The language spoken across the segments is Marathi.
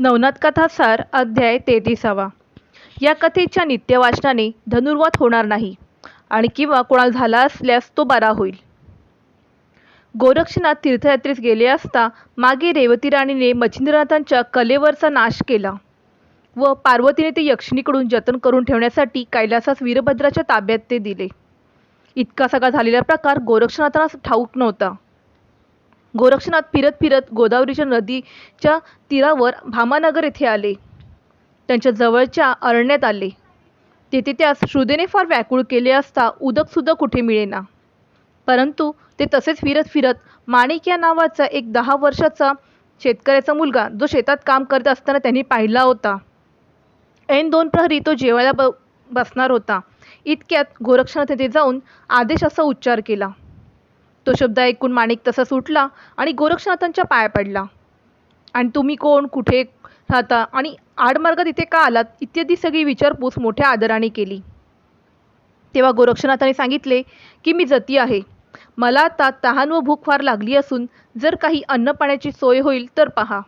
नवनाथ कथासार अध्याय तेहतीसावा. या कथेच्या नित्यवाचनाने धनुर्वाद होणार नाही आणि किंवा कोणाला झाला असल्यास तो बरा होईल. गोरक्षनाथ तीर्थयात्रेस गेले असता मागे रेवती राणीने मच्छिंद्रनाथांच्या कलेवरचा नाश केला व पार्वतीने ते यक्षिणीकडून जतन करून ठेवण्यासाठी कैलासास वीरभद्राच्या ताब्यात ते दिले. इतका सगळा झालेला प्रकार गोरक्षनाथांना ठाऊक नव्हता. गोरक्षनाथ फिरत फिरत गोदावरीच्या नदीच्या तीरावर भामानगर येथे आले. त्यांच्या जवळच्या अरण्यात आले. तेथे त्यास श्रुदेने फार व्याकुळ केले असता उदकसुद्धा कुठे मिळेना. परंतु ते तसेच फिरत फिरत माणिक या नावाचा एक दहा वर्षाचा शेतकऱ्याचा मुलगा जो शेतात काम करत असताना त्यांनी पाहिला होता. ऐन दोन प्रहरी तो जेवायला ब बसणार होता. इतक्यात गोरक्षनाथ तेथे जाऊन आदेश असा उच्चार केला. तो शब्द ऐकून माणिक तसा सुटला आणि गोरक्षनाथांच्या पाया पडला. आणि तुम्ही कोण? कुठे राहता? आणि आडमार्गात इथे का आलात? इत्यादी सगळी विचारपूस मोठ्या आदराने केली. तेव्हा गोरक्षनाथाने सांगितले की मी जती आहे. मला आता तहान व भूक फार लागली असून जर काही अन्न पाण्याची सोय होईल तर पहा.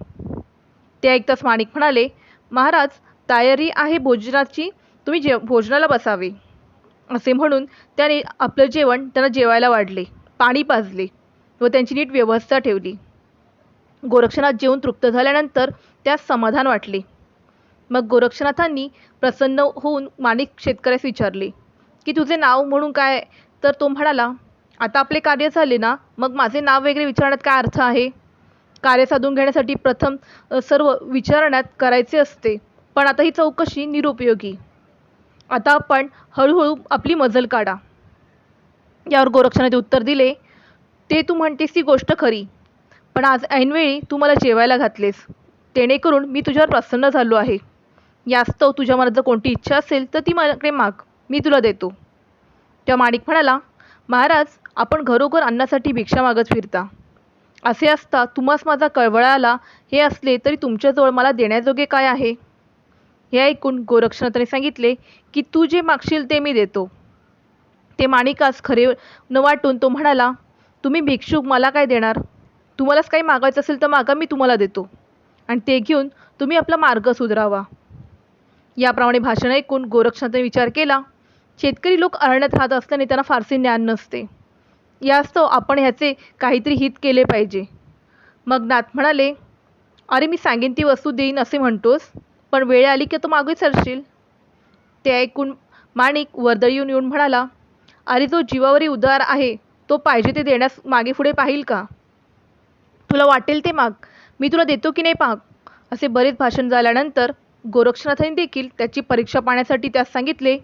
ते ऐकताच माणिक म्हणाले महाराज तयारी आहे भोजनाची. तुम्ही जे भोजनाला बसावे. असे म्हणून त्याने आपलं जेवण त्यांना जेवायला वाढले. पाणी पाजले व त्यांची नीट व्यवस्था ठेवली. गोरक्षनाथ जेवून तृप्त झाल्यानंतर त्यास समाधान वाटले. मग गोरक्षनाथांनी प्रसन्न होऊन माणिक शेतकऱ्यास विचारले की तुझे नाव म्हणून काय तर तो म्हणाला आता आपले कार्य झाले ना? मग माझे नाव वगैरे विचारण्यात काय अर्थ आहे? कार्य साधून घेण्यासाठी प्रथम सर्व विचारण्यात करायचे असते पण आता ही चौकशी निरुपयोगी. आता आपण हळूहळू आपली मजल काढा. यावर गोरक्षनाथे उत्तर दिले. ते तू म्हणतेस ती गोष्ट खरी. पण आज ऐनवेळी तू मला जेवायला घातलेस. जेणेकरून मी तुझ्यावर प्रसन्न झालो आहे. यास्तव तुझ्या मनात जर कोणती इच्छा असेल तर ती माझ्याकडे माग. मी तुला देतो. तेव्हा माणिक म्हणाला महाराज आपण घरोघर अन्नासाठी भिक्षा मागत फिरता. असे असता तुम्हास माझा कळवळा आला. हे असले तरी तुमच्याजवळ मला देण्याजोगे काय आहे? हे ऐकून गोरक्षनाथाने सांगितले की तू जे मागशील ते मी देतो. ते माणिकास खरे न वाटून तो म्हणाला तुम्ही भिक्षुक मला काय देणार? तुम्हालाच काही मागायचं असेल तर मागा मी तुम्हाला देतो. आणि ते घेऊन तुम्ही आपला मार्ग सुधरावा. याप्रमाणे भाषण ऐकून गोरक्षनाथाने विचार केला. शेतकरी लोक अरण्यात राहत असल्याने त्यांना फारसे ज्ञान नसते. यास्तव आपण ह्याचे काहीतरी हित केले पाहिजे. मग नाथ म्हणाले अरे मी सांगेन ती वस्तू देईन असे म्हणतोस पण वेळ आली की तो मागे सरशील. ते ऐकून माणिक वर्दळीहून येऊन म्हणाला अरे जो जीवावरी उदार आहे तो पाहिजे ते देण्यास मागे पुढे पाहिल का? तुला वाटेल ते माग मी तुला देतो की नाही पाग असे बरेच भाषण झाल्यानंतर गोरक्षनाथांनी देखील त्याची परीक्षा पाहण्यासाठी त्यास सांगितले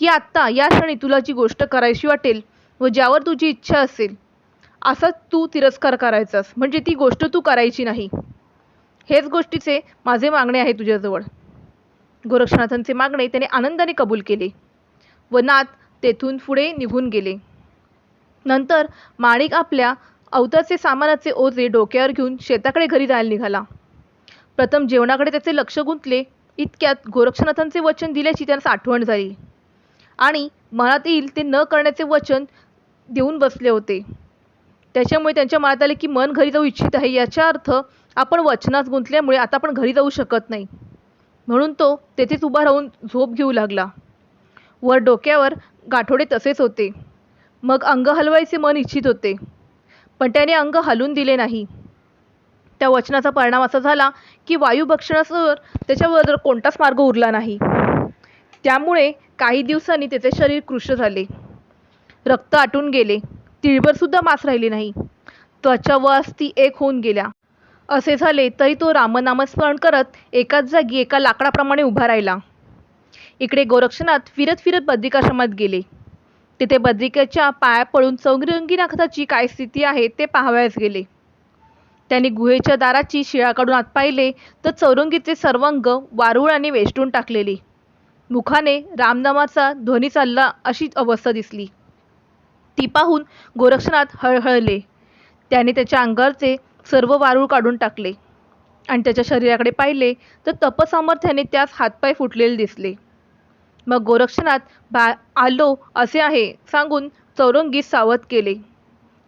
की आत्ता या क्षणी तुला जी गोष्ट करायची वाटेल व ज्यावर तुझी इच्छा असेल असाच तू तिरस्कार करायचास म्हणजे ती गोष्ट तू करायची नाही. हेच गोष्टीचे माझे मागणे आहे तुझ्याजवळ. गोरक्षनाथांचे मागणे त्याने आनंदाने कबूल केले. व नाथ तेथून पुढे निघून गेले. नंतर माणिक आपल्या अवताचे सामानाचे ओझे डोक्यावर घेऊन शेताकडे घरी जायला निघाला. प्रथम जेवणाकडे त्याचे लक्ष गुंतले. इतक्यात गोरक्षनाथांचे वचन दिल्याची त्यास आठवण झाली. आणि मनात येईल ते न करण्याचे वचन देऊन बसले होते. त्याच्यामुळे त्यांच्या मनात आले की मन घरी जाऊ इच्छित आहे. याचा अर्थ आपण वचनात गुंतल्यामुळे आता आपण घरी जाऊ शकत नाही. म्हणून तो तेथेच उभा राहून झोप घेऊ लागला. वर डोक्यावर गाठोडे तसेच होते. मग अंग हलवायचे मन इच्छित होते. पण त्याने अंग हलून दिले नाही. त्या वचनाचा परिणाम असा झाला की वायुभक्षणासवर त्याच्यावर कोणताच मार्ग उरला नाही. त्यामुळे काही दिवसांनी त्याचे शरीर कृश झाले. रक्त आटून गेले. तिळभरसुद्धा मास राहिले नाही. त्वचा व अस्थी एक होऊन गेल्या. असे झाले तरी तो रामनामस्मरण करत एकाच जागी एका लाकडाप्रमाणे उभा राहिला. इकडे गोरक्षनाथ फिरत फिरत बद्रिकाश्रमात गेले. तिथे बद्रिकेच्या पाया पडून चौरंगी नाखताची काय स्थिती आहे ते पाहावयास गेले. त्यांनी गुहेच्या दाराची शिळा काढून आत पाहिले तर चौरंगीचे सर्वांग वारुळाने वेष्टून टाकलेले. मुखाने रामनामाचा ध्वनी चालला अशी अवस्था दिसली. ती पाहून गोरक्षनाथ हळहळले. त्याने त्याच्या अंगावरचे सर्व वारूळ काढून टाकले आणि त्याच्या शरीराकडे पाहिले तर तपसामर्थ्याने त्यास हातपाय फुटलेले दिसले. मग गोरक्षनाथ बा आलो असे आहे सांगून चौरंगीस सावध केले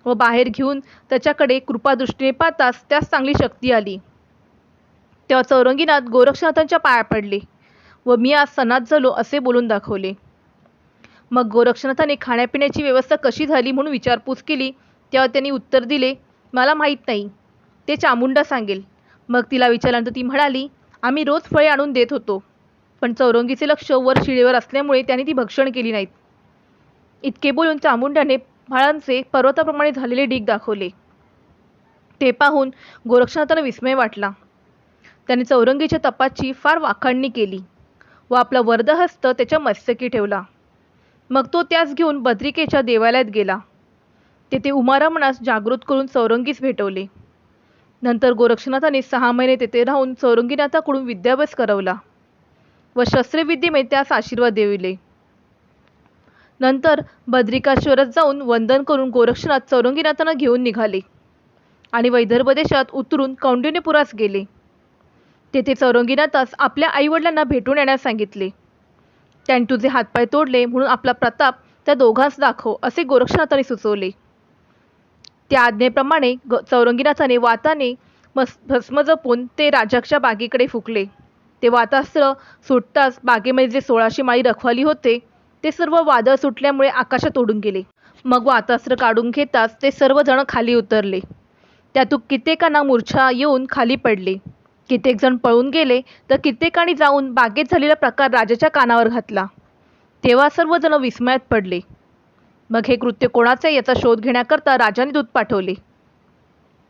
व बाहेर घेऊन त्याच्याकडे कृपादृष्टीने पाहताच त्यास चांगली शक्ती आली. तेव्हा चौरंगीनाथ गोरक्षनाथांच्या पाया पडले व मी आज सणात झालो असे बोलून दाखवले. मग गोरक्षनाथाने खाण्यापिण्याची व्यवस्था कशी झाली म्हणून विचारपूस केली. तेव्हा त्यांनी उत्तर दिले मला माहीत नाही. ते चामुंडा सांगेल. मग तिला विचारल्यानंतर ती म्हणाली आम्ही रोज फळे आणून देत होतो. पण चौरंगीचे लक्ष वर शिळेवर असल्यामुळे त्याने ती भक्षण केली नाहीत. इतके बोलून चामुंडाने फळांचे पर्वताप्रमाणे झालेले ढीग दाखवले. ते पाहून गोरक्षनाथाला विस्मय वाटला. त्याने चौरंगीच्या तपाची फार वाखाणणी केली व आपला वरदहस्त त्याच्या मस्तकी ठेवला. मग तो त्यास घेऊन बद्रिकेच्या देवालयात गेला. तेथे उमारमणास जागृत करून चौरंगीस भेटवले. नंतर गोरक्षनाथाने सहा महिने तेथे राहून चौरंगीनाथाकडून विद्याभ्यास करवला. व शस्त्रविद्येने त्यास आशीर्वाद देविले. नंतर बद्रिकाश्वरात जाऊन वंदन करून गोरक्षनाथ चौरंगीनाथांना घेऊन निघाले आणि वैदर्भ देशात उतरून कौंडिण्यपुरास गेले. तेथे चौरंगीनाथास आपल्या आईवडिलांना भेटून येण्यास सांगितले. त्यांनी तुझे हातपाय तोडले म्हणून आपला प्रताप त्या दोघांस दाखव असे गोरक्षनाथाने सुचवले. त्या आज्ञेप्रमाणे ग चौरंगीनाथाने वाताने मस भस्म जपून ते राजाच्या बागेकडे फुकले. ते वातास्त्र सुटताच बागेमध्ये जे सोळाशे माळी रखवाली होते ते सर्व वादळ सुटल्यामुळे आकाशात ओढून गेले. मग वातास्त्र काढून घेताच ते सर्वजण खाली उतरले. त्यातून कित्येकांना मूर्छा येऊन खाली पडले. कित्येक जण पळून गेले तर कित्येकांनी जाऊन बागेत झालेला प्रकार राजाच्या कानावर घातला. तेव्हा सर्वजण विस्मयात पडले. मग हे कृत्य कोणाचे याचा शोध घेण्याकरता राजाने दूत पाठवले.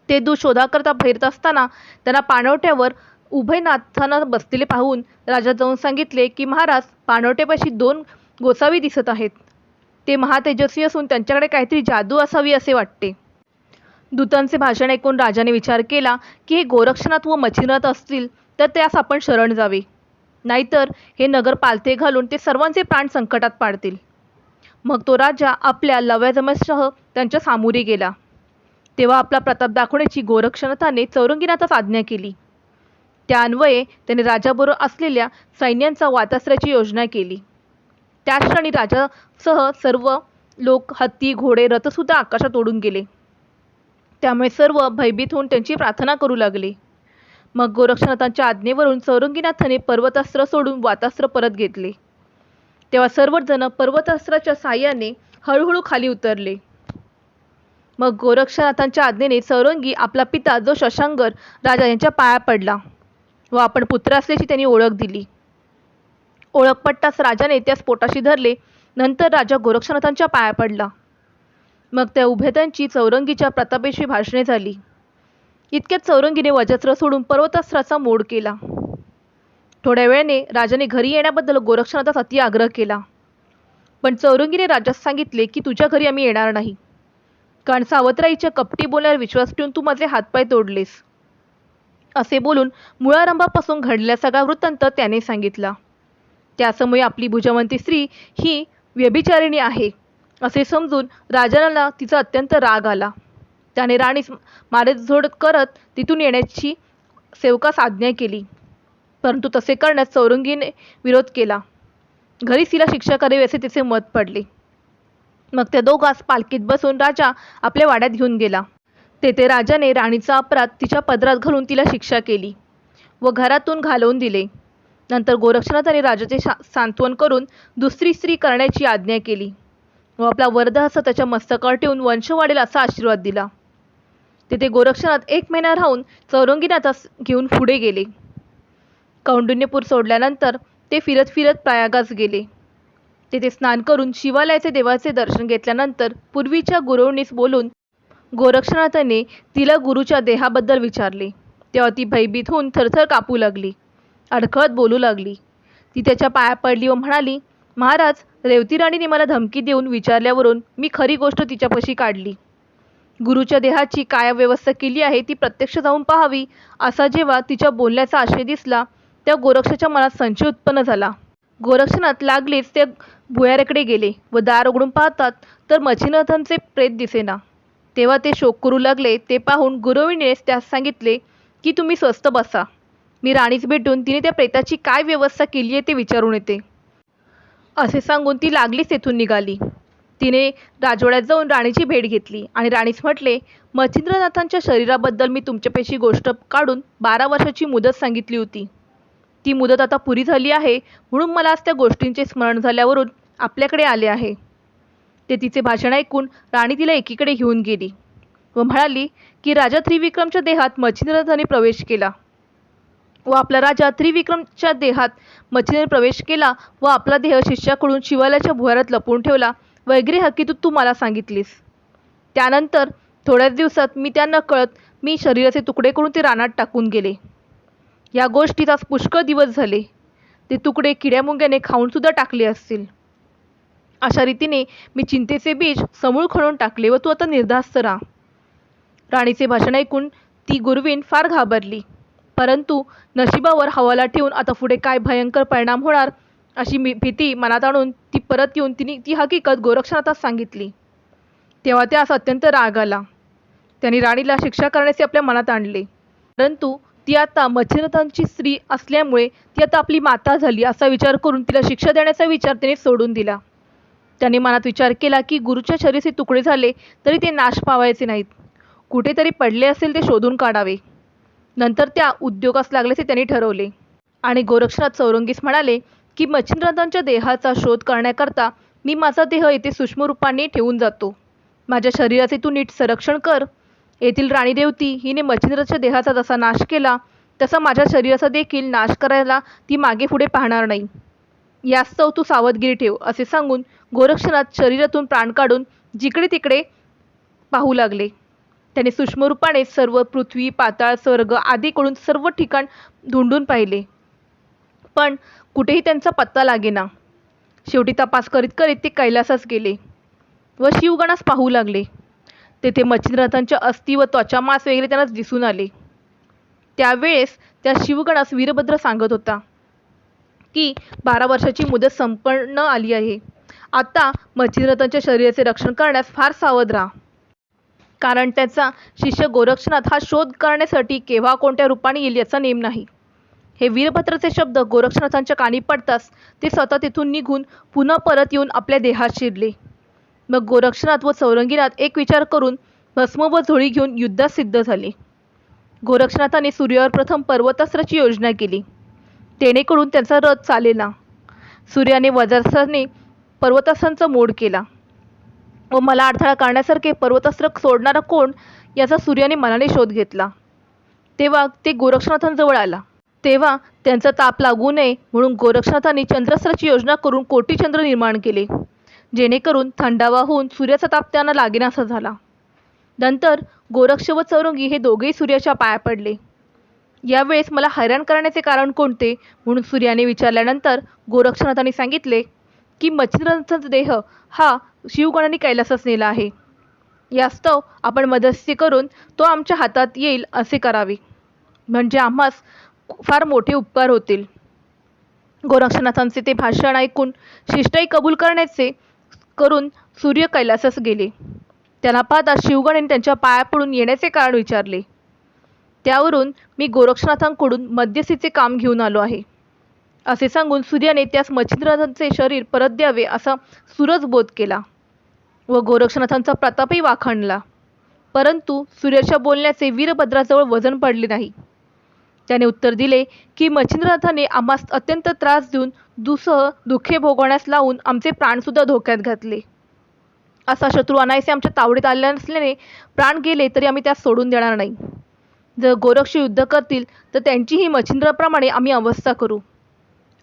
ते दूत शोधाकरता फिरत असताना त्यांना पाणवठ्यावर पाणवट्यावर उभयनाथांना बसलेले पाहून राजा जाऊन सांगितले की महाराज पाणवटेपाशी दोन गोसावी दिसत आहेत. ते महातेजस्वी असून त्यांच्याकडे काहीतरी जादू असावी असे वाटते. दूतांचे भाषण ऐकून राजाने विचार केला की हे गोरक्षनाथ व मच्छिनाथ असतील तर त्यास आपण शरण जावे. नाहीतर हे नगर पालथे घालून ते सर्वांचे प्राण संकटात पाडतील. मग तो राजा आपल्या लव्याजमसह त्यांच्या सामोरी गेला. तेव्हा आपला प्रताप दाखवण्याची गोरक्षनाथाने चौरंगीनाथास आज्ञा केली. त्या अन्वये त्याने राजाबरोबर असलेल्या सैन्यांचा वातास्त्राची योजना केली. त्याच क्षणी राजासह सर्व लोक हत्ती घोडे रथसुद्धा आकाशात ओढून गेले. त्यामुळे सर्व भयभीत होऊन त्यांची प्रार्थना करू लागले. मग गोरक्षनाथांच्या आज्ञेवरून सौरंगीनाथाने पर्वतास्त्र सोडून वातास्त्र परत घेतले. तेव्हा सर्वजण पर्वतास्त्राच्या साह्याने हळूहळू खाली उतरले. मग गोरक्षनाथांच्या आज्ञेने सौरंगी आपला पिता जो शशांकर राजा यांच्या पाया पडला. व आपण पुत्र असल्याची त्यांनी ओळख दिली. ओळख पटताच राजाने त्यास पोटाशी धरले नंतर राजा गोरक्षनाथांच्या पाया पडला. मग त्या उभेदांची चौरंगीच्या प्रतापेशी भाषणे झाली. इतक्यात चौरंगीने वजस्त्र सोडून पर्वतास्त्राचा मोड केला. थोड्या वेळाने राजाने घरी येण्याबद्दल गोरक्षनाथास अति आग्रह केला. पण चौरंगीने राजास सांगितले की तुझ्या घरी आम्ही येणार नाही. कारण सावत्राईच्या कपटी बोलण्यावर विश्वास ठेवून तू माझे हातपाय तोडलेस. असे बोलून मुळारंभापासून घडलेला सगळा वृत्तांत त्याने सांगितला. त्यासमोर आपली भुजवंती स्त्री ही व्यभिचारिणी आहे असे समजून राजाला तिचा अत्यंत राग आला. त्याने राणीस मारेझोड करत तिथून येण्याची सेवकास आज्ञा केली परंतु तसे करण्यास चौरंगीने विरोध केला. घरीच तिला शिक्षा करावी असे तिचे मत पडले. मग त्या दोघांस पालखीत बसून राजा आपल्या वाड्यात घेऊन गेला. तेथे राजाने राणीचा अपराध तिच्या पदरात घालून तिला शिक्षा केली व घरातून घालवून दिले. नंतर गोरक्षनाथाने राजाचे शा सांत्वन करून दुसरी स्त्री करण्याची आज्ञा केली व आपला वरदहस्त त्याच्या मस्तकावर ठेवून वंश वाढेल असा आशीर्वाद दिला. तेथे गोरक्षनाथ एक महिना राहून चौरंगीनाथास घेऊन पुढे गेले. कौंडुण्यपूर सोडल्यानंतर ते फिरत फिरत प्रयागास गेले. तेथे स्नान करून शिवालयाचे देवाचे दर्शन घेतल्यानंतर पूर्वीच्या गुरवणीस बोलून गोरक्षनाथाने तिला गुरुच्या देहाबद्दल विचारले. तेव्हा ती भयभीत होऊन थरथर कापू लागली. अडखळत बोलू लागली. ती त्याच्या पाया पडली व म्हणाली महाराज रेवती राणीने मला धमकी देऊन विचारल्यावरून मी खरी गोष्ट तिच्यापाशी काढली. गुरुच्या देहाची काय व्यवस्था केली आहे ती प्रत्यक्ष जाऊन पाहावी. असा जेव्हा तिच्या बोलण्याचा आशय दिसला तेव्हा गोरक्षाच्या मनात संशय उत्पन्न झाला. गोरक्षनाथ लागलीच त्या भुयाराकडे गेले व दार उघडून पाहतात तर मच्छिनाथांचे प्रेत दिसेना. तेव्हा ते शोक करू लागले. ते पाहून गुरुविनेस त्यास सांगितले की तुम्ही स्वस्त बसा. मी राणीस भेटून तिने त्या प्रेताची काय व्यवस्था केली आहे ते विचारून येते. असे सांगून ती लागलीच तेथून निघाली. तिने राजवाड्यात जाऊन राणीची भेट घेतली आणि राणीस म्हटले मच्छिंद्रनाथांच्या शरीराबद्दल मी तुमच्यापेशी गोष्ट काढून बारा वर्षाची मुदत सांगितली होती. ती मुदत आता पुरी झाली आहे म्हणून मला आज त्या गोष्टींचे स्मरण झाल्यावरून आपल्याकडे आले आहे. ते तिचे भाषण ऐकून राणी तिला एकीकडे घेऊन गेली. व म्हणाली की राजा त्रिविक्रमच्या देहात मच्छिंद्रनाथाने प्रवेश केला. व आपला राजा त्रिविक्रमच्या देहात मच्छिंद्र प्रवेश केला व आपला देह शिष्याकडून शिवालयाच्या भुयारात लपवून ठेवला. वगैरे हकीतून तू मला सांगितलीस. त्यानंतर थोड्याच दिवसात मी त्यांना कळत मी शरीराचे तुकडे करून ते रानात टाकून गेले. या गोष्टीत आज पुष्कळ दिवस झाले. ते तुकडे किड्यामुंग्याने खाऊनसुद्धा टाकले असतील. अशा रीतीने मी चिंतेचे बीज समूळ खणून टाकले व तू आता निर्धास्त राहा. राणीचे भाषण ऐकून ती गुरवीन फार घाबरली. परंतु नशिबावर हवाला ठेवून आता पुढे काय भयंकर परिणाम होणार अशी मी भीती मनात आणून ती परत येऊन तिने ती हकीकत गोरक्षनाथास सांगितली. तेव्हा त्यास अत्यंत राग आला. त्यांनी राणीला शिक्षा करण्याचे आपल्या मनात आणले. परंतु ती आता मच्छिंद्रनाथांची स्त्री असल्यामुळे ती आता आपली माता झाली असा विचार करून तिला शिक्षा देण्याचा विचार त्याने सोडून दिला. त्याने मनात विचार केला की गुरुच्या शरीराचे तुकडे झाले तरी ते नाश पावायचे नाहीत. कुठेतरी पडले असेल ते शोधून काढावे. नंतर त्या उद्योगास लागल्याचे त्यांनी ठरवले. आणि गोरक्षनाथ चौरंगीस म्हणाले की मच्छिंद्रनाथांच्या देहाचा शोध करण्याकरता मी माझा देह येथे सूक्ष्म रूपाने ठेवून जातो. माझ्या शरीराचे तू नीट संरक्षण कर. येथील राणी देवती हिने मच्छिंद्राच्या देहाचा जसा नाश केला तसा माझ्या शरीराचा देखील नाश करायला ती मागे पुढे पाहणार नाही. यास्तव तू सावधगिरी ठेव असे सांगून गोरक्षनाथ शरीरातून प्राण काढून जिकडे तिकडे पाहू लागले. त्याने सूक्ष्म रूपाने सर्व पृथ्वी पाताळ स्वर्ग आदीकडून सर्व ठिकाण धुंडून पाहिले. पण कुठेही त्यांचा पत्ता लागेना. शेवटी तपास करीत करीत ते कैलासास गेले व शिवगणास पाहू लागले. तेथे मच्छिंद्रनाथांच्या अस्थि व त्वचा मास वगैरे त्यांना दिसून आले. त्यावेळेस त्या शिवगणास वीरभद्र सांगत होता की बारा वर्षाची मुदत संपन्न आली आहे. आता मच्छिंद्रनाथांच्या शरीराचे रक्षण करण्यास फार सावध राहा. कारण त्याचा शिष्य गोरक्षनाथ हा शोध करण्यासाठी केव्हा कोणत्या रूपाने येईल याचा नेम नाही. हे वीरभद्राचे शब्द गोरक्षनाथांच्या कानी पडताच ते स्वतः तिथून निघून पुन्हा परत येऊन आपल्या देहात शिरले. मग गोरक्षनाथ व सौरंगीनाथ एक विचार करून भस्म व झोळी घेऊन युद्धात सिद्ध झाले. गोरक्षनाथाने सूर्यावर प्रथम पर्वतास्त्राची योजना केली. तेणेकडून त्यांचा रथ चालेला. सूर्याने वज्रास्त्राने पर्वतास्त्रांचा मोड केला. व मला अडथळा करण्यासारखे पर्वतास्त्र सोडणारा कोण याचा सूर्याने मनाने शोध घेतला. तेव्हा ते गोरक्षनाथांजवळ आला. तेव्हा त्यांचा ताप लागू नये म्हणून गोरक्षनाथांनी चंद्रास्त्राची योजना करून कोटीचंद्र निर्माण केले. जेणेकरून थंडावा होऊन सूर्याचा ताप त्यांना लागेनासा झाला. नंतर गोरक्ष व चौरंगी हे दोघेही सूर्याच्या पाया पडले. यावेळेस मला हैराण करण्याचे कारण कोणते? म्हणून सूर्याने विचारल्यानंतर गोरक्षनाथांनी सांगितले की मच्छिंद्रनाथांचा देह हा शिवगणाने कैलासास नेला आहे. यास्तव आपण मदस्य करून तो आमच्या हातात येईल असे करावे. म्हणजे आम्हास फार मोठे उपकार होतील. गोरक्षनाथांचे ते भाषण ऐकून शिष्टाई कबूल करण्याचे करून सूर्य कैलासास गेले. त्यांना पाहता शिवगणाने त्यांच्या पाया पडून येण्याचे कारण विचारले. त्यावरून मी गोरक्षनाथांकडून मध्यस्थीचे काम घेऊन आलो आहे. असे सांगून सूर्याने त्यास मच्छिंद्रनाथांचे शरीर परत द्यावे असा सुरज बोध केला व गोरक्षनाथांचा प्रतापही वाखाणला. परंतु सूर्याच्या बोलण्याचे वीरभद्राजवळ वजन पडले नाही. त्याने उत्तर दिले की मच्छिंद्रनाथाने आम्हास अत्यंत त्रास देऊन दुसह दुःखे भोगवण्यास लावून आमचे प्राणसुद्धा धोक्यात घातले. असा शत्रू अनायसे आमच्या तावडीत आल्या नसल्याने प्राण गेले तरी आम्ही त्यास सोडून देणार नाही. जर गोरक्ष युद्ध करतील तर त्यांचीही मच्छिंद्राप्रमाणे आम्ही अवस्था करू.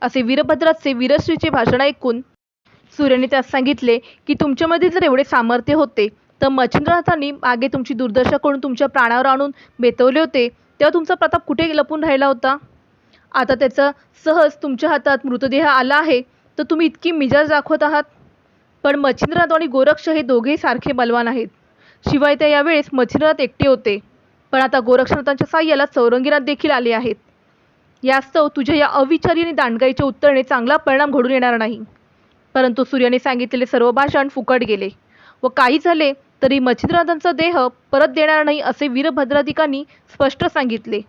असे वीरभद्राचे वीरश्रीचे भाषण ऐकून सूर्याने त्यास सांगितले की तुमच्यामध्ये जर एवढे सामर्थ्य होते तर मच्छिंद्रनाथांनी मागे तुमची दुर्दशा करून तुमच्या प्राणावर आणून बेतवले होते. तेव्हा तुमचा प्रताप कुठे लपून राहिला होता? आता त्याचा सहज तुमच्या हातात मृतदेह आला आहे तर तुम्ही इतकी मिजाज दाखवत आहात. पण मच्छिंद्रनाथ आणि गोरक्ष हे दोघेही सारखे बलवान आहेत. शिवाय त्या यावेळेस मच्छिंद्रनाथ एकटे होते. पण आता गोरक्षनाथांच्या साह्याला चौरंगीनाथ देखील आले आहेत. यास्तव तुझ्या या अविचारी आणि दांडगाईच्या उत्तरने चांगला परिणाम घडून येणार नाही. परंतु सूर्याने सांगितलेले सर्व भाषण फुकट गेले व काही झाले तरी मच्छिंद्रनाथांचा देह परत देणार नाही असे वीरभद्राधिकांनी स्पष्ट सांगितले.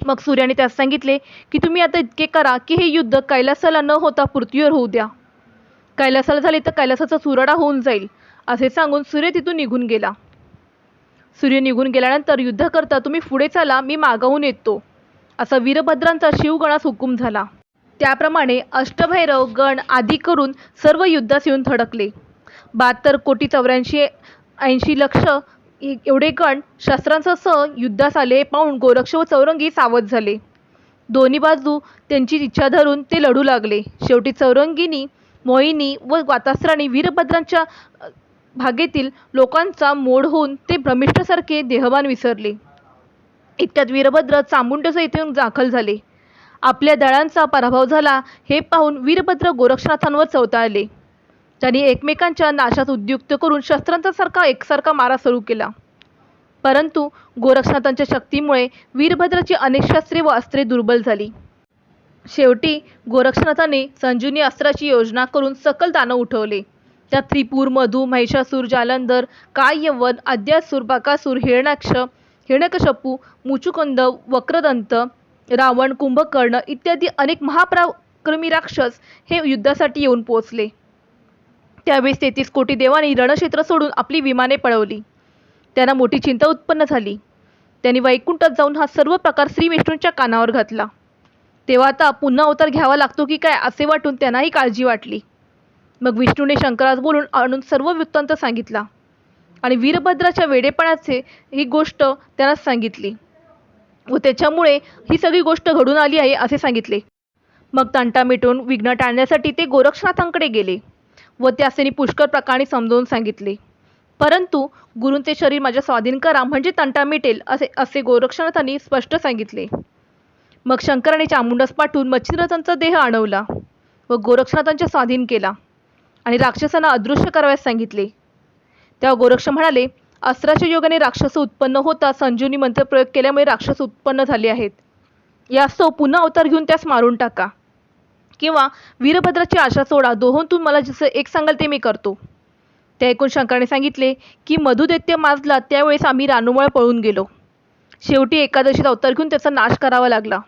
मग सूर्याने त्यास सांगितले की तुम्ही आता इतके करा की हे युद्ध कैलासाला न होता पृथ्वीवर होऊ द्या. कैलासाला झाले तर कैलासाचा चुराडा होऊन जाईल असे सांगून सूर्य तिथून निघून गेला. सूर्य निघून गेल्यानंतर युद्ध करता तुम्ही पुढे चाला मी मागाहून येतो. असा वीरभद्रांचा शिवगणास हुकूम झाला. त्याप्रमाणे अष्टभैरव गण आदी करून सर्व युद्धास येऊन थडकले. बहात्तर कोटी चौऱ्याऐंशी ऐंशी लक्ष एवढे गण शस्त्रांसह युद्धास आले पाहून गोरक्ष व चौरंगी सावध झाले. दोन्ही बाजू त्यांची इच्छा धरून ते लढू लागले. शेवटी चौरंगीनी मोहिनी व वातास्त्राने वीरभद्रांच्या भागेतील लोकांचा मोड होऊन ते भ्रमिष्ठासारखे देहभान विसरले. इतक्यात वीरभद्र चामुंडस येथून दाखल झाले. आपल्या दळांचा पराभव झाला हे पाहून वीरभद्र गोरक्षनाथांवर चवताळले. त्यांनी एकमेकांच्या नाशात उद्युक्त करून शस्त्रांचा सारखा एकसारखा मारा सुरू केला. परंतु गोरक्षनाथांच्या शक्तीमुळे वीरभद्राची अनेक शस्त्रे व अस्त्रे दुर्बल झाली. शेवटी गोरक्षनाथाने संजीवनी अस्त्राची योजना करून सकल दानव उठवले. त्यात त्रिपूर मधु महिषासूर जालंधर कायवन आद्यासूर बकासूर हिरणाक्ष हिरण्यकशपू मुचुकुंद वक्रदंत रावण कुंभकर्ण इत्यादी अनेक महापराक्रमी राक्षस हे युद्धासाठी येऊन पोहोचले. त्यावेळेस तेहतीस कोटी देवांनी रणक्षेत्र सोडून आपली विमाने पळवली. त्यांना मोठी चिंता उत्पन्न झाली. त्यांनी वैकुंठात जाऊन हा सर्व प्रकार श्री विष्णूंच्या कानावर घातला. तेव्हा आता पुन्हा अवतार घ्यावा लागतो की काय असे वाटून त्यांनाही काळजी वाटली. मग विष्णूने शंकरास बोलून आणून सर्व वृत्तांत सांगितला. आणि वीरभद्राच्या वेडेपणाचे ही गोष्ट त्यांना सांगितली. व त्याच्यामुळे ही सगळी गोष्ट घडून आली आहे असे सांगितले. मग तंटा मिटवून विघ्न टाळण्यासाठी ते गोरक्षनाथांकडे गेले व त्यासनी पुष्कळ प्रकारे समजावून सांगितले. परंतु गुरूंचे शरीर माझ्या स्वाधीन करा म्हणजे तंटा मिटेल असे असे गोरक्षनाथांनी स्पष्ट सांगितले. मग शंकराने चामुंडास पाठवून मच्छिंद्रथांचा देह आणवला व गोरक्षनाथांच्या स्वाधीन केला आणि राक्षसांना अदृश्य करावयास सांगितले. तेव्हा गोरक्ष म्हणाले अस्त्राच्या योगाने राक्षस उत्पन्न होता संजीवनी मंत्र प्रयोग केल्यामुळे राक्षस उत्पन्न झाले आहेत. यास्तव पुन्हा अवतार घेऊन त्यास मारून टाका. किंवा वीरभद्राची आशा सोडा दोहोंतून मला जसं एक सांगाल ते मी करतो. ते ऐकून शंकराने सांगितले की मधुदैत्य माजला त्यावेळेस आम्ही रानुमळ पळून गेलो. शेवटी एकादशीत अवतार घेऊन त्याचा नाश करावा लागला.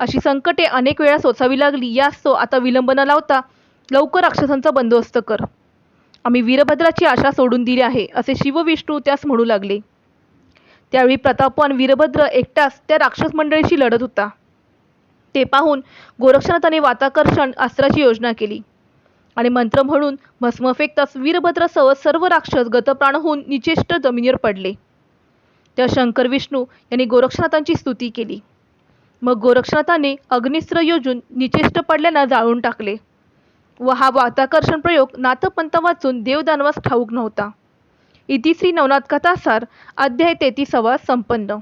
अशी संकटे अनेक वेळा सोसावी लागली. यास्तव आता विलंब न लावता लवकर राक्षसांचा बंदोबस्त कर. आम्ही वीरभद्राची आशा सोडून दिली आहे असे शिवविष्णू त्यास म्हणू लागले. त्यावेळी प्रतापवान वीरभद्र एकटाच त्या राक्षस मंडळीशी लढत होता. ते पाहून गोरक्षनाथाने वाताकर्षण अस्त्राची योजना केली आणि मंत्र म्हणून भस्म फेकताच वीरभद्रासह सर्व राक्षस गतप्राण होऊन निचेष्ट जमिनीवर पडले. त्या शंकर विष्णू यांनी गोरक्षनाथांची स्तुती केली. मग गोरक्षनाथाने अग्निस्त्र योजून निचेष्ट पडल्यानं जाळून टाकले. व हा वाताकर्षण प्रयोग नाथपंत वाचून देवदानवास ठाऊक नव्हता. इति श्री नवनाथ कथासार अध्याय तेहतीसावा संपन्न.